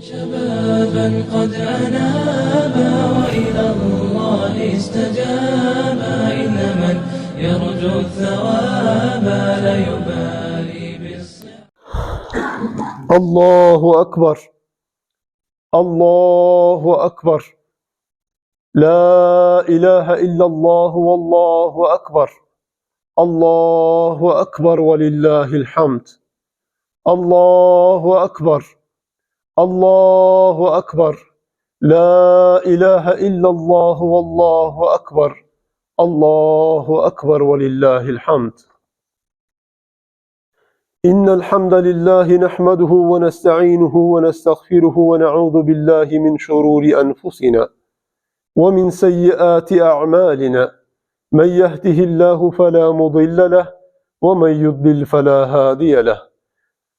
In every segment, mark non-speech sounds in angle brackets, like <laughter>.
شبابا قد أنابا وإلى الله استجابا إن من يرجو الثواب لا يبالي بالصعاب الله أكبر. الله أكبر. لا إله إلا الله والله أكبر. الله أكبر ولله الحمد. الله أكبر. Allahu Ekber. La ilahe illallah vallahu ekber. Allahu Ekber ve lillahil hamd. إن الحمد لله نحمده ونستعينه ونستغفره ونعوذ بالله من شرور أنفسنا ومن سيئات أعمالنا من يهده الله فلا مضل له ومن يضلل فلا هادي له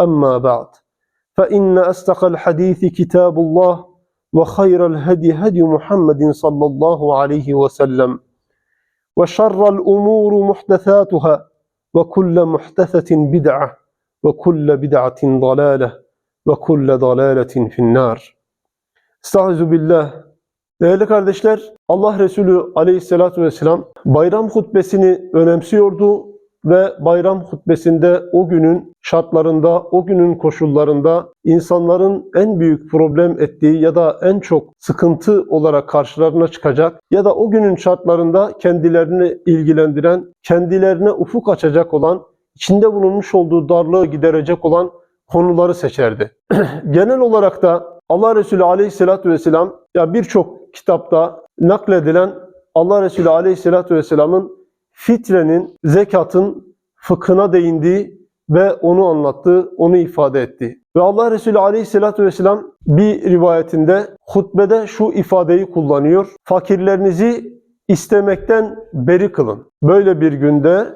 أما بعد فإن أصدق الحديث كتاب الله وخير الهدي هدي محمد صلى الله عليه وسلم وشر الأمور محدثاتها وكل محدثة بدعة وكل بدعة ضلالة وكل ضلالة في النار Estaizu billah. Değerli kardeşler, Allah Resulü aleyhissalatu vesselam bayram hutbesini önemsiyordu ve bayram hutbesinde o günün şartlarında, o günün koşullarında insanların en büyük problem ettiği ya da en çok sıkıntı olarak karşılarına çıkacak ya da o günün şartlarında kendilerini ilgilendiren, kendilerine ufuk açacak olan, içinde bulunmuş olduğu darlığı giderecek olan konuları seçerdi. <clears throat> Genel olarak da Allah Resulü Aleyhisselatü Vesselam ya birçok kitapta nakledilen Allah Resulü Aleyhisselatü Vesselam'ın fitrenin, zekatın fıkhına değindiği ve onu anlattığı, onu ifade etti. Ve Allah Resulü Aleyhisselatü Vesselam bir rivayetinde hutbede şu ifadeyi kullanıyor. Fakirlerinizi istemekten beri kılın. Böyle bir günde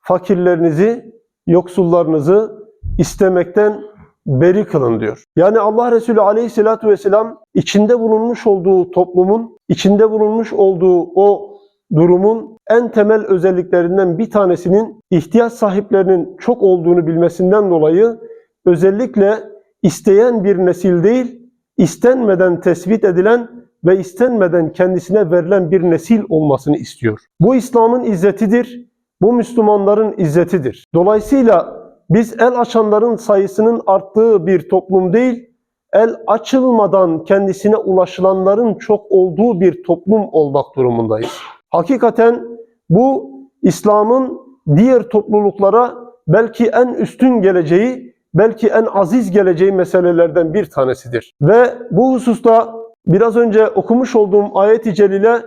fakirlerinizi, yoksullarınızı istemekten beri kılın diyor. Yani Allah Resulü Aleyhisselatü Vesselam içinde bulunmuş olduğu toplumun, içinde bulunmuş olduğu o durumun en temel özelliklerinden bir tanesinin ihtiyaç sahiplerinin çok olduğunu bilmesinden dolayı özellikle isteyen bir nesil değil, istenmeden tespit edilen ve istenmeden kendisine verilen bir nesil olmasını istiyor. Bu İslam'ın izzetidir, bu Müslümanların izzetidir. Dolayısıyla biz el açanların sayısının arttığı bir toplum değil, el açılmadan kendisine ulaşılanların çok olduğu bir toplum olmak durumundayız. Hakikaten bu İslam'ın diğer topluluklara belki en üstün geleceği, belki en aziz geleceği meselelerden bir tanesidir. Ve bu hususta biraz önce okumuş olduğum ayet-i celile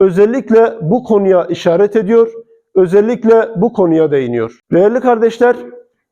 özellikle bu konuya işaret ediyor, özellikle bu konuya değiniyor. Değerli kardeşler,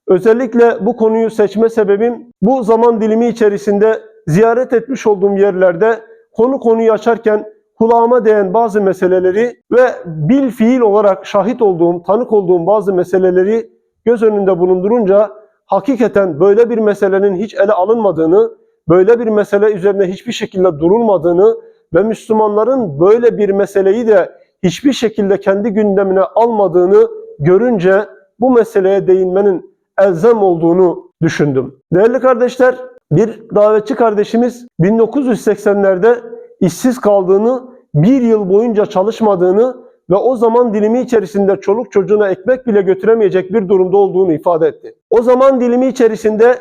Özellikle bu konuyu seçme sebebim bu zaman dilimi içerisinde ziyaret etmiş olduğum yerlerde konu konuyu açarken kulağıma değen bazı meseleleri ve bil fiil olarak şahit olduğum, tanık olduğum bazı meseleleri göz önünde bulundurunca hakikaten böyle bir meselenin hiç ele alınmadığını, böyle bir mesele üzerine hiçbir şekilde durulmadığını ve Müslümanların böyle bir meseleyi de hiçbir şekilde kendi gündemine almadığını görünce bu meseleye değinmenin elzem olduğunu düşündüm. Değerli kardeşler, bir davetçi kardeşimiz 1980'lerde işsiz kaldığını, bir yıl boyunca çalışmadığını ve o zaman dilimi içerisinde çoluk çocuğuna ekmek bile götüremeyecek bir durumda olduğunu ifade etti. O zaman dilimi içerisinde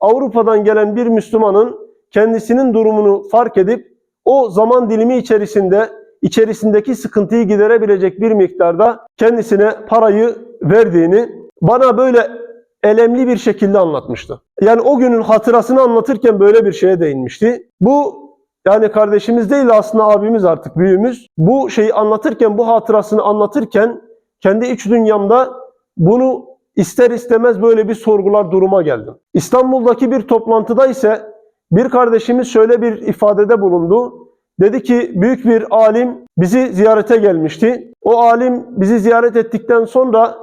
Avrupa'dan gelen bir Müslümanın kendisinin durumunu fark edip o zaman dilimi içerisinde içerisindeki sıkıntıyı giderebilecek bir miktarda kendisine parayı verdiğini bana böyle elemli bir şekilde anlatmıştı. Yani o günün hatırasını anlatırken böyle bir şeye değinmişti. Bu yani kardeşimiz değil de aslında abimiz artık büyüğümüz. Bu şeyi anlatırken, bu hatırasını anlatırken kendi iç dünyamda bunu ister istemez böyle bir sorgular duruma geldim. İstanbul'daki bir toplantıda ise bir kardeşimiz şöyle bir ifadede bulundu. Dedi ki büyük bir alim bizi ziyarete gelmişti. O alim bizi ziyaret ettikten sonra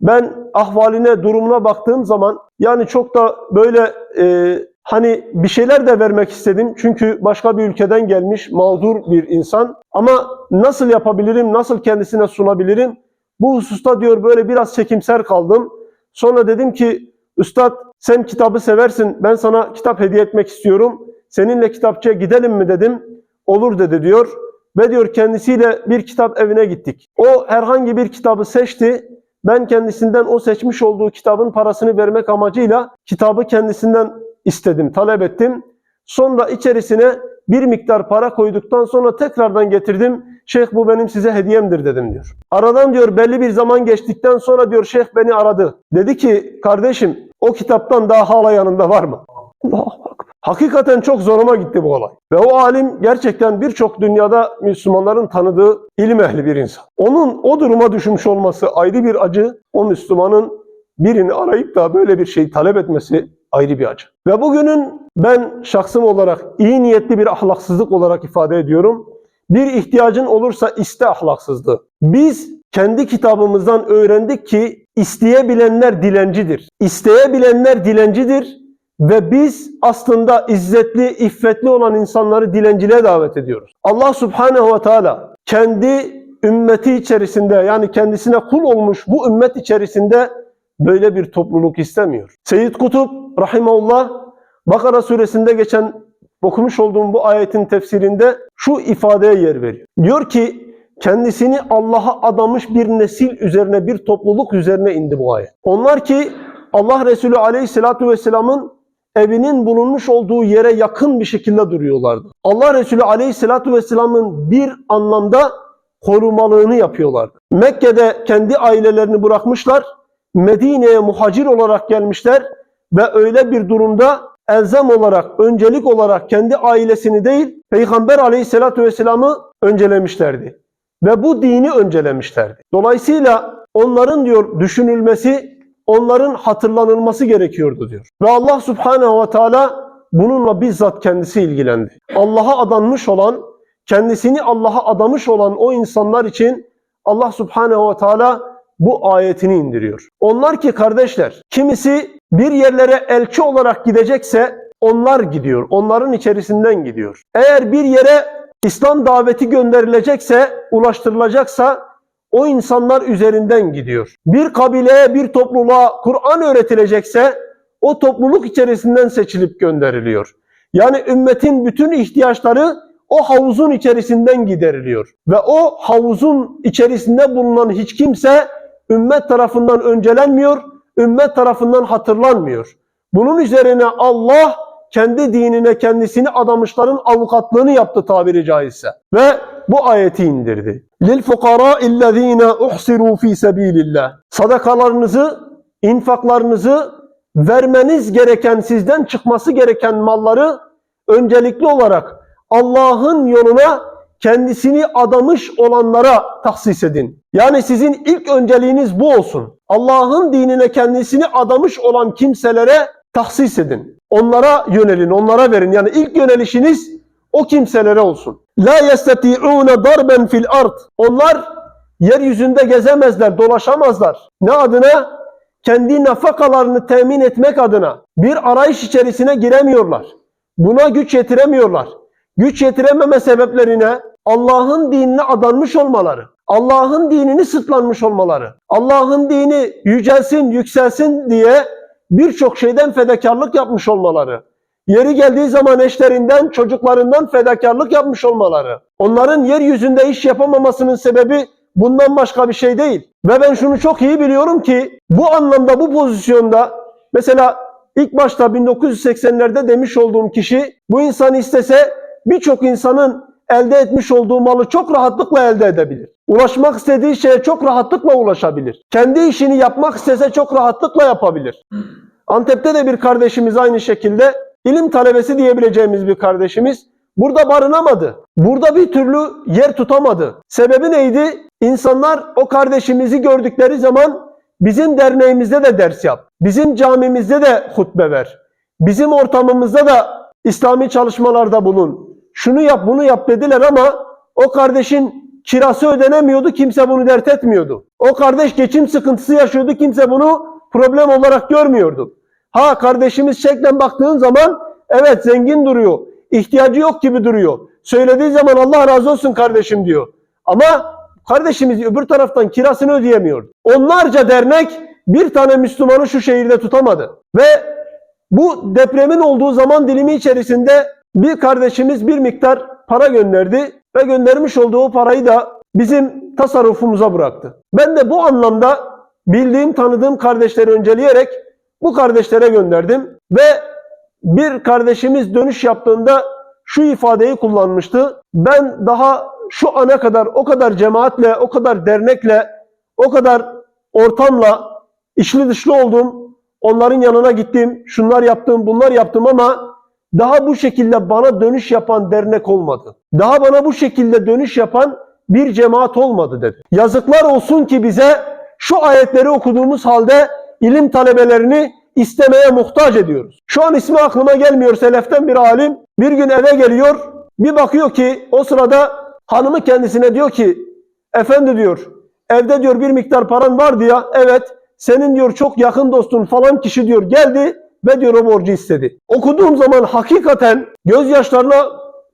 ben ahvaline, durumuna baktığım zaman yani çok da böyle e, hani bir şeyler de vermek istedim. Çünkü başka bir ülkeden gelmiş mağdur bir insan. Ama nasıl yapabilirim, nasıl kendisine sunabilirim? Bu hususta diyor böyle biraz çekimser kaldım. Sonra dedim ki Üstad sen kitabı seversin ben sana kitap hediye etmek istiyorum. Seninle kitapçıya gidelim mi dedim. Olur dedi diyor. Ve diyor kendisiyle bir kitap evine gittik. O herhangi bir kitabı seçti. Ben kendisinden o seçmiş olduğu kitabın parasını vermek amacıyla kitabı kendisinden istedim, talep ettim. Sonra içerisine bir miktar para koyduktan sonra tekrardan getirdim. Şeyh bu benim size hediyemdir dedim diyor. Aradan diyor belli bir zaman geçtikten sonra diyor şeyh beni aradı. Dedi ki kardeşim o kitaptan daha hala yanında var mı? Allahu Akbar. Hakikaten çok zoruma gitti bu olay. Ve o alim gerçekten birçok dünyada Müslümanların tanıdığı ilim ehli bir insan. Onun o duruma düşmüş olması ayrı bir acı. O Müslümanın birini arayıp da böyle bir şey talep etmesi ayrı bir acı. Ve bugünün ben şahsım olarak iyi niyetli bir ahlaksızlık olarak ifade ediyorum. Bir ihtiyacın olursa iste ahlaksızlığı. Biz kendi kitabımızdan öğrendik ki isteyebilenler dilencidir. İsteyebilenler dilencidir ve biz aslında izzetli, iffetli olan insanları dilenciliğe davet ediyoruz. Allah Subhanahu ve Teala kendi ümmeti içerisinde yani kendisine kul olmuş bu ümmet içerisinde böyle bir topluluk istemiyor. Seyyid Kutup rahimahullah Bakara suresinde geçen okumuş olduğum bu ayetin tefsirinde şu ifadeye yer veriyor. Diyor ki kendisini Allah'a adamış bir nesil üzerine, bir topluluk üzerine indi bu ayet. Onlar ki Allah Resulü Aleyhisselatü Vesselam'ın evinin bulunmuş olduğu yere yakın bir şekilde duruyorlardı. Allah Resulü Aleyhisselatü Vesselam'ın bir anlamda korumalığını yapıyorlardı. Mekke'de kendi ailelerini bırakmışlar, Medine'ye muhacir olarak gelmişler ve öyle bir durumda elzem olarak, öncelik olarak kendi ailesini değil, Peygamber Aleyhisselatü Vesselam'ı öncelemişlerdi. Ve bu dini öncelemişlerdi. Dolayısıyla onların diyor düşünülmesi, onların hatırlanılması gerekiyordu diyor. Ve Allah Subhanahu ve Teala bununla bizzat kendisi ilgilendi. Allah'a adanmış olan, kendisini Allah'a adamış olan o insanlar için Allah Subhanahu ve Teala bu ayetini indiriyor. Onlar ki kardeşler, kimisi bir yerlere elçi olarak gidecekse onlar gidiyor. Onların içerisinden gidiyor. Eğer bir yere İslam daveti gönderilecekse, ulaştırılacaksa o insanlar üzerinden gidiyor. Bir kabileye, bir topluluğa Kur'an öğretilecekse o topluluk içerisinden seçilip gönderiliyor. Yani ümmetin bütün ihtiyaçları o havuzun içerisinden gideriliyor. Ve o havuzun içerisinde bulunan hiç kimse ümmet tarafından öncelenmiyor, ümmet tarafından hatırlanmıyor. Bunun üzerine Allah kendi dinine kendisini adamışların avukatlığını yaptı tabiri caizse. Ve bu ayeti indirdi. Lil fukara illezine uhsiru fi sabilillah. Sadakalarınızı, infaklarınızı vermeniz gereken, sizden çıkması gereken malları öncelikli olarak Allah'ın yoluna kendisini adamış olanlara tahsis edin. Yani sizin ilk önceliğiniz bu olsun. Allah'ın dinine kendisini adamış olan kimselere tahsis edin. Onlara yönelin, onlara verin. Yani ilk yönelişiniz o kimselere olsun. La yestati'une darben fil ard. Onlar yeryüzünde gezemezler, dolaşamazlar. Ne adına? Kendi nafakalarını temin etmek adına bir arayış içerisine giremiyorlar. Buna güç yetiremiyorlar. Güç yetirememe sebeplerine Allah'ın dinine adanmış olmaları, Allah'ın dinini sırtlanmış olmaları, Allah'ın dini yücelsin, yükselsin diye birçok şeyden fedakarlık yapmış olmaları, yeri geldiği zaman eşlerinden, çocuklarından fedakarlık yapmış olmaları, onların yeryüzünde iş yapamamasının sebebi bundan başka bir şey değil. Ve ben şunu çok iyi biliyorum ki bu anlamda, bu pozisyonda mesela ilk başta 1980'lerde demiş olduğum kişi bu insan istese birçok insanın elde etmiş olduğu malı çok rahatlıkla elde edebilir. Ulaşmak istediği şeye çok rahatlıkla ulaşabilir. Kendi işini yapmak istese çok rahatlıkla yapabilir. Antep'te de bir kardeşimiz aynı şekilde ilim talebesi diyebileceğimiz bir kardeşimiz burada barınamadı. Burada bir türlü yer tutamadı. Sebebi neydi? İnsanlar o kardeşimizi gördükleri zaman bizim derneğimizde de ders yap. Bizim camimizde de hutbe ver. Bizim ortamımızda da İslami çalışmalarda bulun. Şunu yap bunu yap dediler ama o kardeşin kirası ödenemiyordu. Kimse bunu dert etmiyordu. O kardeş geçim sıkıntısı yaşıyordu. Kimse bunu problem olarak görmüyordu. Ha kardeşimiz şeklen baktığın zaman evet zengin duruyor. İhtiyacı yok gibi duruyor. Söylediği zaman Allah razı olsun kardeşim diyor. Ama kardeşimiz öbür taraftan kirasını ödeyemiyor. Onlarca dernek bir tane Müslümanı şu şehirde tutamadı. Ve bu depremin olduğu zaman dilimi içerisinde bir kardeşimiz bir miktar para gönderdi ve göndermiş olduğu parayı da bizim tasarrufumuza bıraktı. Ben de bu anlamda bildiğim, tanıdığım kardeşleri önceleyerek bu kardeşlere gönderdim ve bir kardeşimiz dönüş yaptığında şu ifadeyi kullanmıştı. Ben daha şu ana kadar o kadar cemaatle, o kadar dernekle, o kadar ortamla içli dışlı oldum. Onların yanına gittim, şunlar yaptım, bunlar yaptım ama daha bu şekilde bana dönüş yapan dernek olmadı. Daha bana bu şekilde dönüş yapan bir cemaat olmadı dedi. Yazıklar olsun ki bize şu ayetleri okuduğumuz halde ilim talebelerini istemeye muhtaç ediyoruz. Şu an ismi aklıma gelmiyor seleften bir alim. Bir gün eve geliyor, bir bakıyor ki o sırada hanımı kendisine diyor ki efendi diyor evde diyor bir miktar paran vardı ya evet senin diyor çok yakın dostun falan kişi diyor geldi ve diyor borcu istedi. Okuduğum zaman hakikaten gözyaşlarına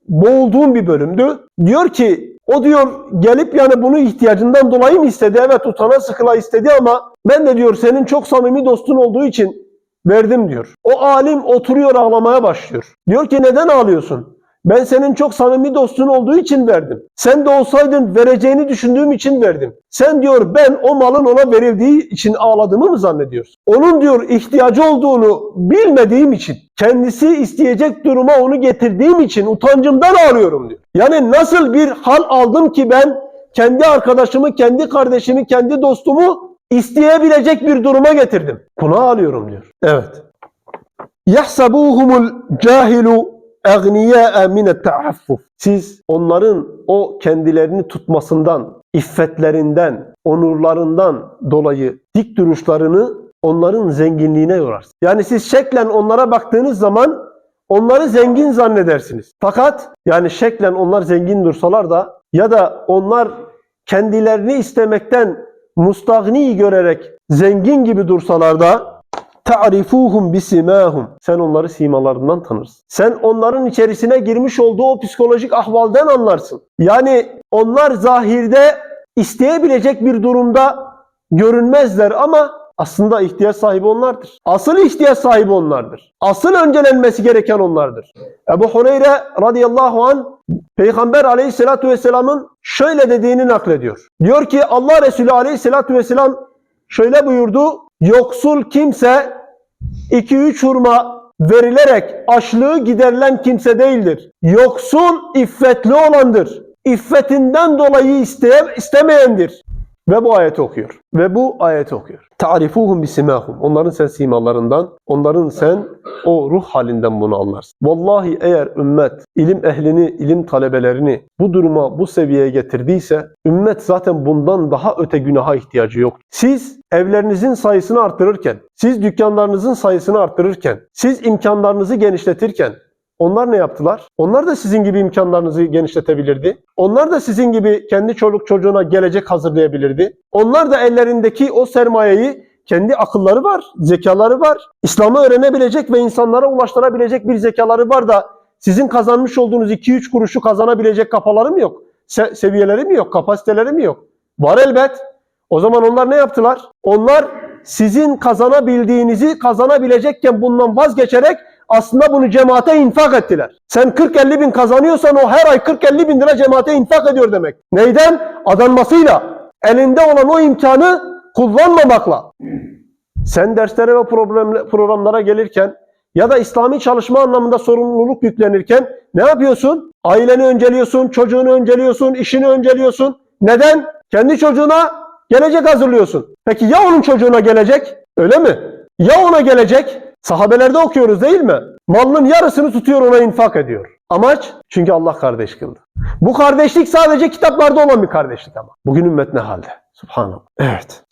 boğulduğum bir bölümdü. Diyor ki o diyor gelip yani bunu ihtiyacından dolayı mı istedi? Evet utana sıkıla istedi ama ben de diyor senin çok samimi dostun olduğu için verdim diyor. O alim oturuyor ağlamaya başlıyor. Diyor ki neden ağlıyorsun? Ben senin çok samimi dostun olduğu için verdim. Sen de olsaydın vereceğini düşündüğüm için verdim. Sen diyor ben o malın ona verildiği için ağladığımı mı zannediyorsun? Onun diyor ihtiyacı olduğunu bilmediğim için, kendisi isteyecek duruma onu getirdiğim için utancımdan ağlıyorum diyor. Yani nasıl bir hal aldım ki ben kendi arkadaşımı, kendi kardeşimi, kendi dostumu isteyebilecek bir duruma getirdim. Buna ağlıyorum diyor. Evet. يَحْسَبُوهُمُ الْجَاهِلُ اَغْنِيَاءَ مِنَ التَّعَفُّفِ Siz onların o kendilerini tutmasından, iffetlerinden, onurlarından dolayı dik duruşlarını onların zenginliğine yorarsınız. Yani siz şeklen onlara baktığınız zaman onları zengin zannedersiniz. Fakat yani şeklen onlar zengin dursalar da ya da onlar kendilerini istemekten mustagni görerek zengin gibi dursalar da ta'rifuhum bisimahum. Sen onları simalarından tanırsın. Sen onların içerisine girmiş olduğu o psikolojik ahvalden anlarsın. Yani onlar zahirde isteyebilecek bir durumda görünmezler ama aslında ihtiyaç sahibi onlardır. Asıl ihtiyaç sahibi onlardır. Asıl öncelenmesi gereken onlardır. Ebu Hureyre radıyallahu an Peygamber aleyhissalatu vesselamın şöyle dediğini naklediyor. Diyor ki Allah Resulü aleyhissalatu vesselam şöyle buyurdu. Yoksul kimse 2-3 hurma verilerek açlığı giderilen kimse değildir. Yoksul iffetli olandır. İffetinden dolayı isteye, istemeyendir. Ve bu ayeti okuyor. Ve bu ayeti okuyor. Ta'rifuhum bisimahum. Onların sen simalarından, onların sen o ruh halinden bunu anlarsın. Vallahi eğer ümmet ilim ehlini, ilim talebelerini bu duruma, bu seviyeye getirdiyse ümmet zaten bundan daha öte günaha ihtiyacı yok. Siz evlerinizin sayısını arttırırken, siz dükkanlarınızın sayısını arttırırken, siz imkanlarınızı genişletirken onlar ne yaptılar? Onlar da sizin gibi imkanlarınızı genişletebilirdi. Onlar da sizin gibi kendi çoluk çocuğuna gelecek hazırlayabilirdi. Onlar da ellerindeki o sermayeyi kendi akılları var, zekaları var. İslam'ı öğrenebilecek ve insanlara ulaştırabilecek bir zekaları var da sizin kazanmış olduğunuz 2-3 kuruşu kazanabilecek kafaları mı yok? Se- seviyeleri mi yok? Kapasiteleri mi yok? Var elbet. O zaman onlar ne yaptılar? Onlar sizin kazanabildiğinizi kazanabilecekken bundan vazgeçerek aslında bunu cemaate infak ettiler. Sen 40-50 bin kazanıyorsan o her ay 40-50 bin lira cemaate infak ediyor demek. Neyden? Adanmasıyla. Elinde olan o imkanı kullanmamakla. Sen derslere ve programlara gelirken ya da İslami çalışma anlamında sorumluluk yüklenirken ne yapıyorsun? Aileni önceliyorsun, çocuğunu önceliyorsun, işini önceliyorsun. Neden? Kendi çocuğuna gelecek hazırlıyorsun. Peki ya onun çocuğuna gelecek? Öyle mi? Ya ona gelecek? Sahabelerde okuyoruz değil mi? Malının yarısını tutuyor ona infak ediyor. Amaç? Çünkü Allah kardeş kıldı. Bu kardeşlik sadece kitaplarda olan bir kardeşlik ama. Bugün ümmet ne halde? Subhanallah. Evet.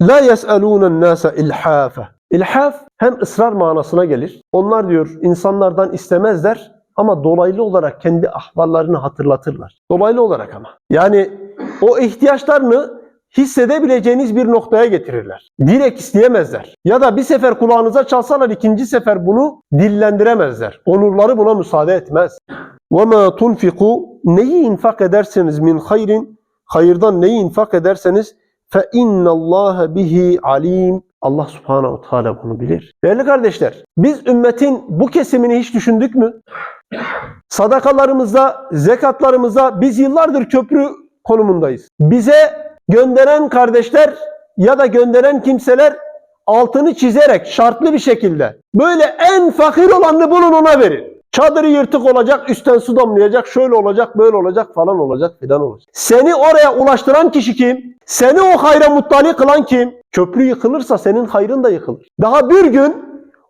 La yes'alûnen nâse ilhâfe. İlhaf hem ısrar manasına gelir. Onlar diyor insanlardan istemezler ama dolaylı olarak kendi ahvallarını hatırlatırlar. Dolaylı olarak ama. Yani o ihtiyaçlarını hissedebileceğiniz bir noktaya getirirler. Direkt isteyemezler. Ya da bir sefer kulağınıza çalsalar ikinci sefer bunu dillendiremezler. Onurları buna müsaade etmez. وَمَا تُنْفِقُوا Neyi infak ederseniz min hayrin, hayırdan neyi infak ederseniz فَاِنَّ اللّٰهَ bihi alim. Allah subhanehu ve teala bunu bilir. Değerli kardeşler, biz ümmetin bu kesimini hiç düşündük mü? Sadakalarımızda, zekatlarımızda biz yıllardır köprü konumundayız. Bize gönderen kardeşler ya da gönderen kimseler altını çizerek şartlı bir şekilde böyle en fakir olanını bulun ona verin. Çadırı yırtık olacak, üstten su damlayacak, şöyle olacak, böyle olacak falan olacak filan olacak. Seni oraya ulaştıran kişi kim? Seni o hayra muttali kılan kim? Köprü yıkılırsa senin hayrın da yıkılır. Daha bir gün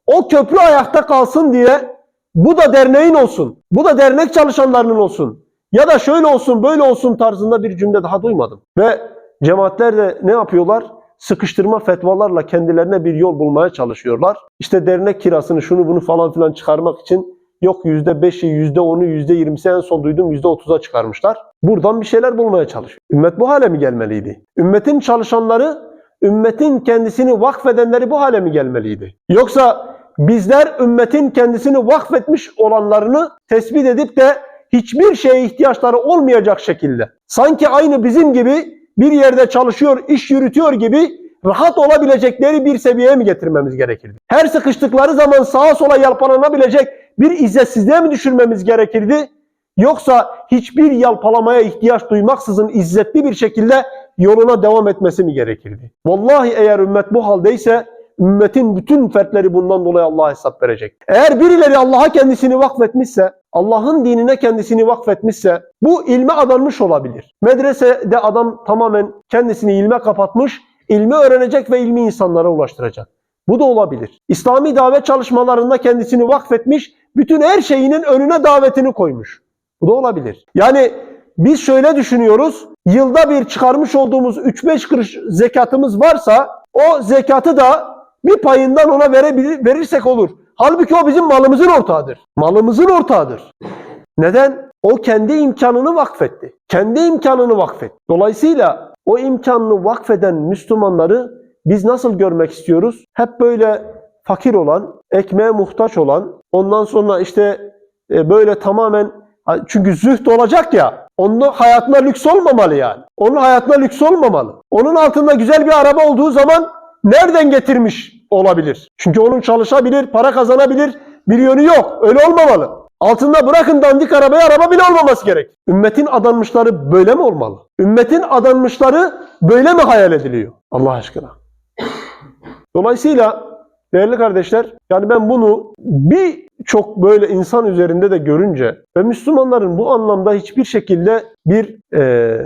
o köprü ayakta kalsın diye bu da derneğin olsun, bu da dernek çalışanlarının olsun ya da şöyle olsun, böyle olsun tarzında bir cümle daha duymadım. Ve cemaatler de ne yapıyorlar? Sıkıştırma fetvalarla kendilerine bir yol bulmaya çalışıyorlar. İşte dernek kirasını şunu bunu falan filan çıkarmak için yok %5'i, %10'u, %20'si en son duydum %30'a çıkarmışlar. Buradan bir şeyler bulmaya çalışıyor. Ümmet bu hale mi gelmeliydi? Ümmetin çalışanları, ümmetin kendisini vakfedenleri bu hale mi gelmeliydi? Yoksa bizler ümmetin kendisini vakfetmiş olanlarını tespit edip de hiçbir şeye ihtiyaçları olmayacak şekilde sanki aynı bizim gibi bir yerde çalışıyor, iş yürütüyor gibi rahat olabilecekleri bir seviyeye mi getirmemiz gerekirdi? Her sıkıştıkları zaman sağa sola yalpalanabilecek bir izzetsizliğe mi düşürmemiz gerekirdi? Yoksa hiçbir yalpalamaya ihtiyaç duymaksızın izzetli bir şekilde yoluna devam etmesi mi gerekirdi? Vallahi eğer ümmet bu haldeyse ümmetin bütün fertleri bundan dolayı Allah'a hesap verecek. Eğer birileri Allah'a kendisini vakfetmişse, Allah'ın dinine kendisini vakfetmişse bu ilme adanmış olabilir. Medresede adam tamamen kendisini ilme kapatmış, ilmi öğrenecek ve ilmi insanlara ulaştıracak. Bu da olabilir. İslami davet çalışmalarında kendisini vakfetmiş, bütün her şeyinin önüne davetini koymuş. Bu da olabilir. Yani biz şöyle düşünüyoruz, yılda bir çıkarmış olduğumuz 3-5 kuruş zekatımız varsa o zekatı da bir payından ona verebilir, verirsek olur. Halbuki o bizim malımızın ortağıdır. Malımızın ortağıdır. Neden? O kendi imkanını vakfetti. Kendi imkanını vakfetti. Dolayısıyla o imkanını vakfeden Müslümanları biz nasıl görmek istiyoruz? Hep böyle fakir olan, ekmeğe muhtaç olan, ondan sonra işte e, böyle tamamen çünkü zühd olacak ya, onun hayatına lüks olmamalı yani. Onun hayatına lüks olmamalı. Onun altında güzel bir araba olduğu zaman nereden getirmiş olabilir? Çünkü onun çalışabilir, para kazanabilir bir yönü yok. Öyle olmamalı. Altında bırakın dandik arabayı araba bile olmaması gerek. Ümmetin adanmışları böyle mi olmalı? Ümmetin adanmışları böyle mi hayal ediliyor? Allah aşkına. Dolayısıyla değerli kardeşler yani ben bunu bir çok böyle insan üzerinde de görünce ve Müslümanların bu anlamda hiçbir şekilde bir e,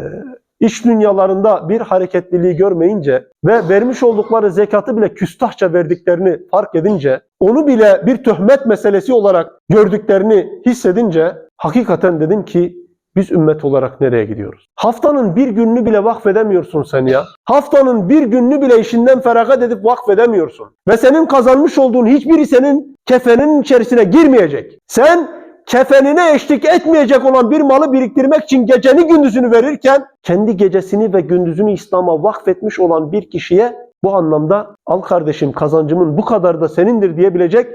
iç dünyalarında bir hareketliliği görmeyince ve vermiş oldukları zekatı bile küstahça verdiklerini fark edince, onu bile bir töhmet meselesi olarak gördüklerini hissedince hakikaten dedim ki biz ümmet olarak nereye gidiyoruz? Haftanın bir gününü bile vakfedemiyorsun sen ya. Haftanın bir gününü bile işinden feragat edip vakfedemiyorsun. Ve senin kazanmış olduğun hiçbiri senin kefenin içerisine girmeyecek. Sen kefenine eşlik etmeyecek olan bir malı biriktirmek için geceni gündüzünü verirken kendi gecesini ve gündüzünü İslam'a vakfetmiş olan bir kişiye bu anlamda al kardeşim kazancımın bu kadar da senindir diyebilecek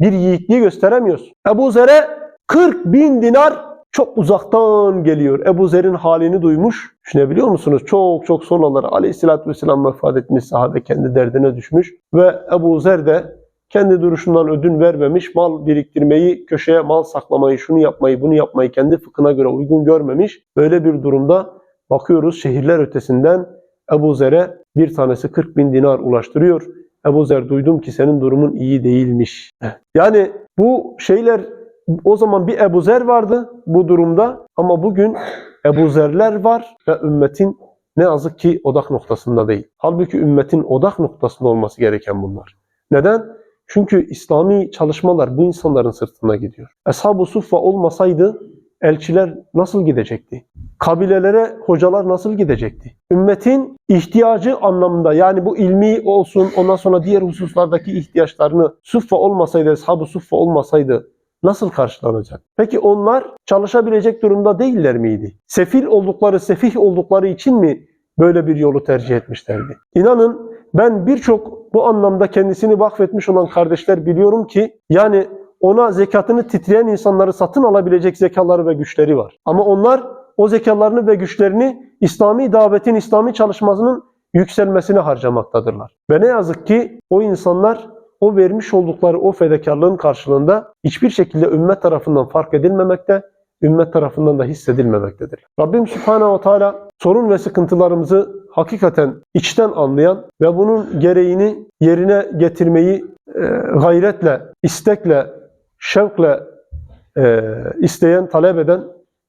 bir yiğitliği gösteremiyorsun. Ebu Zer'e 40 bin dinar çok uzaktan geliyor. Ebu Zer'in halini duymuş. Düşünebiliyor musunuz? Çok çok sonraları aleyhissalatü vesselam vefat etmiş sahabe kendi derdine düşmüş. Ve Ebu Zer de kendi duruşundan ödün vermemiş, mal biriktirmeyi, köşeye mal saklamayı, şunu yapmayı, bunu yapmayı kendi fıkhına göre uygun görmemiş. Böyle bir durumda bakıyoruz şehirler ötesinden Ebu Zer'e bir tanesi 40 bin dinar ulaştırıyor. Ebu Zer duydum ki senin durumun iyi değilmiş. Yani bu şeyler o zaman bir Ebu Zer vardı bu durumda ama bugün Ebu Zerler var ve ümmetin ne yazık ki odak noktasında değil. Halbuki ümmetin odak noktasında olması gereken bunlar. Neden? Çünkü İslami çalışmalar bu insanların sırtına gidiyor. Ashab-ı Suffa olmasaydı elçiler nasıl gidecekti? Kabilelere hocalar nasıl gidecekti? Ümmetin ihtiyacı anlamında yani bu ilmi olsun ondan sonra diğer hususlardaki ihtiyaçlarını Suffa olmasaydı, Ashab-ı Suffa olmasaydı nasıl karşılanacak? Peki onlar çalışabilecek durumda değiller miydi? Sefil oldukları, sefih oldukları için mi böyle bir yolu tercih etmişlerdi? İnanın ben birçok bu anlamda kendisini vakfetmiş olan kardeşler biliyorum ki yani ona zekatını titreyen insanları satın alabilecek zekaları ve güçleri var. Ama onlar o zekalarını ve güçlerini İslami davetin, İslami çalışmasının yükselmesine harcamaktadırlar. Ve ne yazık ki o insanlar o vermiş oldukları o fedakarlığın karşılığında hiçbir şekilde ümmet tarafından fark edilmemekte, ümmet tarafından da hissedilmemektedir. Rabbim Subhanahu ve Teala sorun ve sıkıntılarımızı hakikaten içten anlayan ve bunun gereğini yerine getirmeyi e, gayretle, istekle, şevkle e, isteyen, talep eden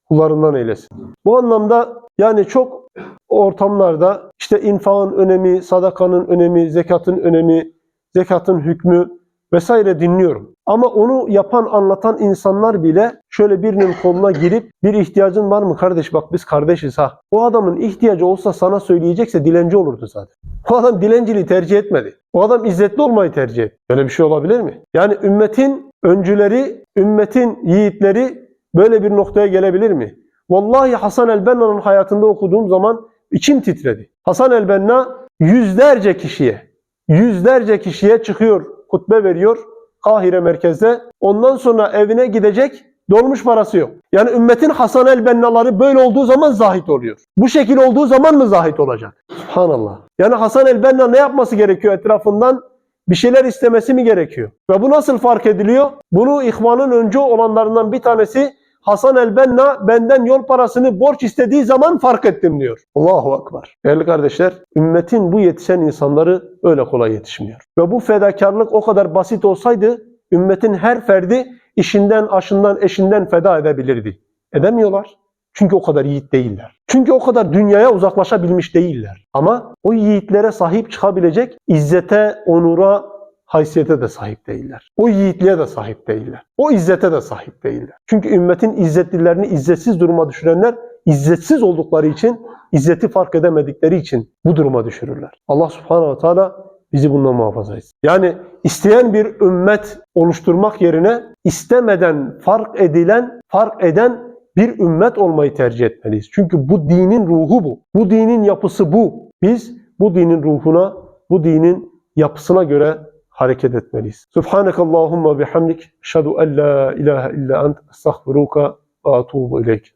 kullarından eylesin. Bu anlamda yani çok ortamlarda işte infakın önemi, sadakanın önemi, zekatın önemi, zekatın hükmü vesaire dinliyorum. Ama onu yapan, anlatan insanlar bile şöyle birinin koluna girip bir ihtiyacın var mı kardeş bak biz kardeşiz ha. O adamın ihtiyacı olsa sana söyleyecekse dilenci olurdu zaten. O adam dilenciliği tercih etmedi. O adam izzetli olmayı tercih etti. Böyle bir şey olabilir mi? Yani ümmetin öncüleri, ümmetin yiğitleri böyle bir noktaya gelebilir mi? Vallahi Hasan el-Benna'nın hayatında okuduğum zaman içim titredi. Hasan el-Benna yüzlerce kişiye, yüzlerce kişiye çıkıyor, hutbe veriyor Kahire merkezde. Ondan sonra evine gidecek dolmuş parası yok. Yani ümmetin Hasan el-Bennaları böyle olduğu zaman zahit oluyor. Bu şekil olduğu zaman mı zahit olacak? Subhanallah. Yani Hasan el-Benna ne yapması gerekiyor etrafından? Bir şeyler istemesi mi gerekiyor? Ve bu nasıl fark ediliyor? Bunu ihvanın öncü olanlarından bir tanesi Hasan el-Benna benden yol parasını borç istediği zaman fark ettim diyor. Allahu Ekber. Değerli kardeşler, ümmetin bu yetişen insanları öyle kolay yetişmiyor. Ve bu fedakarlık o kadar basit olsaydı ümmetin her ferdi işinden, aşından, eşinden feda edebilirdi. Edemiyorlar. Çünkü o kadar yiğit değiller. Çünkü o kadar dünyaya uzaklaşabilmiş değiller. Ama o yiğitlere sahip çıkabilecek izzete, onura, haysiyete de sahip değiller. O yiğitliğe de sahip değiller. O izzete de sahip değiller. Çünkü ümmetin izzetlilerini izzetsiz duruma düşürenler izzetsiz oldukları için, izzeti fark edemedikleri için bu duruma düşürürler. Allah subhanahu wa ta'ala bizi bundan muhafaza etsin. Yani isteyen bir ümmet oluşturmak yerine istemeden fark edilen, fark eden bir ümmet olmayı tercih etmeliyiz. Çünkü bu dinin ruhu bu. Bu dinin yapısı bu. Biz bu dinin ruhuna, bu dinin yapısına göre hareket etmeliyiz. Subhaneke Allahumma bihamdik. Eşhedü en la ilahe illa ent. Estağfiruka ve atubu ileyk.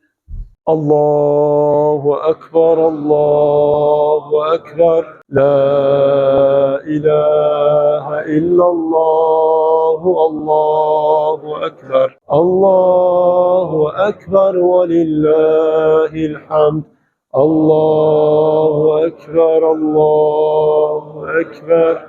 Allahu Ekber, Allahu Ekber. La ilahe illallah, Allahu Ekber. Allahu Ekber ve lillahil hamd. Allahu Ekber, Allahu Ekber.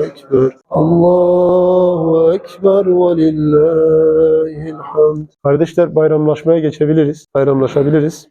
Ekber. Allahu Ekber ve lillahil hamd. Kardeşler bayramlaşmaya geçebiliriz. Bayramlaşabiliriz.